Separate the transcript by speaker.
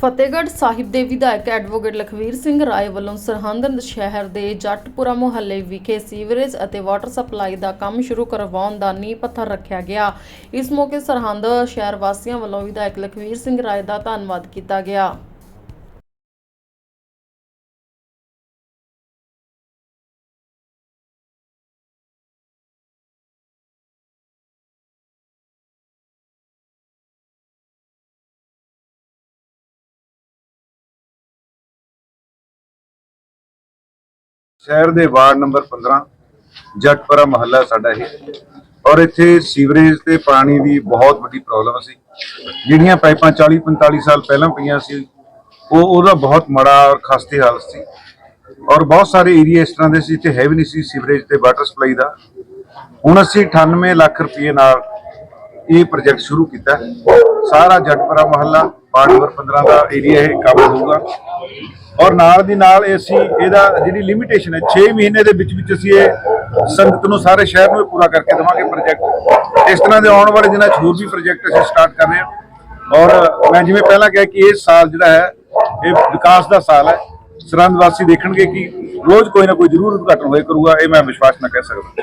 Speaker 1: ਫਤਿਹਗੜ੍ਹ ਸਾਹਿਬ ਦੇ ਵਿਧਾਇਕ ਐਡਵੋਕੇਟ ਲਖਵੀਰ ਸਿੰਘ ਰਾਏ ਵੱਲੋਂ ਸਰਹੰਦ ਸ਼ਹਿਰ ਦੇ ਜੱਟਪੁਰਾ ਮੁਹੱਲੇ ਵਿਖੇ ਸੀਵਰੇਜ ਅਤੇ ਵਾਟਰ ਸਪਲਾਈ ਦਾ ਕੰਮ ਸ਼ੁਰੂ ਕਰਵਾਉਣ ਦਾ ਨੀਂਹ ਪੱਥਰ ਰੱਖਿਆ ਗਿਆ। ਇਸ ਮੌਕੇ ਸਰਹੰਦ ਸ਼ਹਿਰ ਵਾਸੀਆਂ ਵੱਲੋਂ ਵਿਧਾਇਕ ਲਖਵੀਰ ਸਿੰਘ ਰਾਏ ਦਾ ਧੰਨਵਾਦ ਕੀਤਾ ਗਿਆ।
Speaker 2: ਸ਼ਹਿਰ ਦੇ ਵਾਰਡ ਨੰਬਰ 15 ਜੱਟਪੁਰਾ ਮਹੱਲਾ ਸਾਡਾ ਇਹ। ਔਰ ਇੱਥੇ ਸੀਵਰੇਜ ਤੇ ਪਾਣੀ ਦੀ ਬਹੁਤ ਵੱਡੀ ਪ੍ਰੋਬਲਮ ਸੀ। ਜਿਹੜੀਆਂ ਪਾਈਪਾਂ 40 45 ਸਾਲ ਪਹਿਲਾਂ ਪਈਆਂ ਸੀ, ਉਹ ਉਹਦਾ ਬਹੁਤ ਮਾੜਾ ਔਰ ਖਸਤੇ ਹਾਲਤ ਸੀ। ਔਰ ਬਹੁਤ ਸਾਰੇ ਏਰੀਆ ਇਸ ਤਰ੍ਹਾਂ ਦੇ ਸੀ ਜਿੱਥੇ ਹੈ ਵੀ ਨਹੀਂ ਸੀ ਸੀਵਰੇਜ ਤੇ ਵਾਟਰ ਸਪਲਾਈ ਦਾ। ਹੁਣ ਅਸੀਂ 98 ਲੱਖ ਰੁਪਏ ਨਾਲ ਇਹ ਪ੍ਰੋਜੈਕਟ ਸ਼ੁਰੂ ਕੀਤਾ। ਸਾਰਾ ਜੱਟਪੁਰਾ ਮਹੱਲਾ, ਵਾਰਡ ਨੰਬਰ 15 ਦਾ ਏਰੀਆ ਇਹ ਕਵਰ ਹੋਊਗਾ। ਔਰ ਨਾਲ ਦੀ ਨਾਲ ਇਹ ਅਸੀਂ ਇਹਦਾ ਜਿਹੜੀ ਲਿਮਿਟੇਸ਼ਨ ਹੈ 6 ਮਹੀਨੇ ਦੇ ਵਿੱਚ ਵਿੱਚ ਅਸੀਂ ਇਹ ਸੰਗਤ ਨੂੰ ਸਾਰੇ ਸ਼ਹਿਰ ਨੂੰ ਇਹ ਪੂਰਾ ਕਰਕੇ ਦੇਵਾਂਗੇ ਪ੍ਰੋਜੈਕਟ ਇਸ ਤਰ੍ਹਾਂ ਦੇ ਆਉਣ ਵਾਲੇ ਦਿਨਾਂ 'ਚ ਹੋਰ ਵੀ ਪ੍ਰੋਜੈਕਟ ਅਸੀਂ ਸਟਾਰਟ ਕਰ ਰਹੇ ਹਾਂ। ਔਰ ਮੈਂ ਜਿਵੇਂ ਪਹਿਲਾਂ ਕਿਹਾ ਕਿ ਇਹ ਸਾਲ ਜਿਹੜਾ ਹੈ, ਇਹ ਵਿਕਾਸ ਦਾ ਸਾਲ ਹੈ। ਸਰਹੰਦ ਵਾਸੀ ਦੇਖਣਗੇ ਕਿ ਰੋਜ਼ ਕੋਈ ਨਾ ਕੋਈ ਜ਼ਰੂਰ ਉਦਘਾਟਨ ਹੋਏ ਕਰੂਗਾ, ਇਹ ਮੈਂ ਵਿਸ਼ਵਾਸ ਨਾਲ ਕਹਿ ਸਕਦਾ।